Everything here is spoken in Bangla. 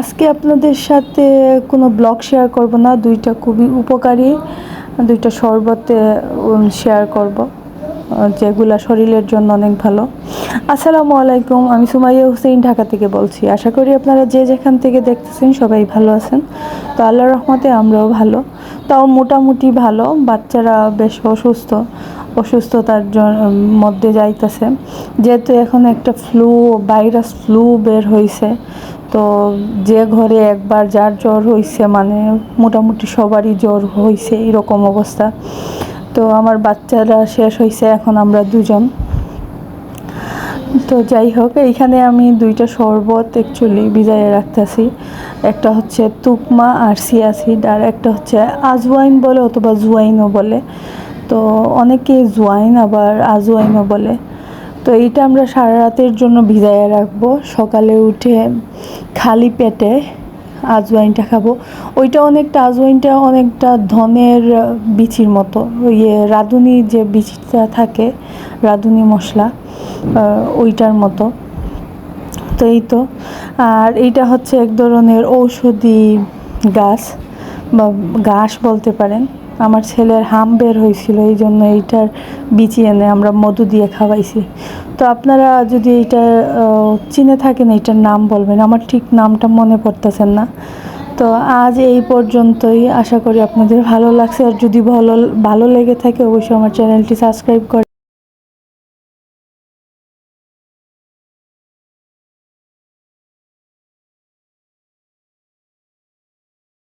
আজকে আপনাদের সাথে কোনো ব্লগ শেয়ার করব না, দুইটা খুবই উপকারী, দুইটা শরবতে শেয়ার করব যেগুলা শরীরের জন্য অনেক ভালো। আসসালামু আলাইকুম, আমি সুমাইয়া হুসেইন ঢাকা থেকে বলছি। আশা করি আপনারা যে যেখান থেকে দেখতেছেন সবাই ভালো আছেন। তো আল্লাহ রহমতে আমরাও ভালো। তাও মোটামুটি ভালো, বাচ্চারা বেশ অসুস্থ, অসুস্থতার মধ্যে যাইতেছে। যেহেতু এখন একটা ফ্লু ভাইরাস ফ্লু বের হয়েছে তো যে ঘরে একবার যার জ্বর হয়েছে মানে মোটামুটি সবারই জ্বর হয়েছে এরকম অবস্থা। তো আমার বাচ্চারা শেষ হয়েছে এখন আমরা দুজন। তো যাই হোক, এইখানে আমি দুইটা শরবত অ্যাকচুয়ালি ভিজাইয়ে রাখতেছি। একটা হচ্ছে তুকমা আর সিয়াসিড, আর একটা হচ্ছে আজওয়াইন বলে অথবা জুয়াইনও বলে। তো অনেকে জুয়াইন, আবার আজওয়াইনও বলে। তো এইটা আমরা সারা রাতের জন্য ভিজাইয়ে রাখব। সকালে উঠে খালি পেটে আজওয়াইনটা খাব। ওইটা অনেকটা আজওয়াইনটা অনেকটা ধনের বিচির মতো। ইয়ে রাঁধুনি যে বিচিটা থাকে, রাঁধুনি মশলা ওইটার মতো। তো এই তো। আর এইটা হচ্ছে এক ধরনের ঔষধি গাছ বা ঘাস বলতে পারেন। আমার ছেলের হাম বের হয়েছিল, এই জন্য এইটার বিচি এনে আমরা মধু দিয়ে খাওয়াইছি। তো আপনারা যদি এইটা চিনে থাকেন এইটার নাম বলবেন, আমার ঠিক নামটা মনে পড়তেছেন না। তো আজ এই পর্যন্তই, আশা করি আপনাদের ভালো লাগছে, আর যদি ভালো ভালো লেগে থাকে, অবশ্যই আমার চ্যানেলটি সাবস্ক্রাইব করে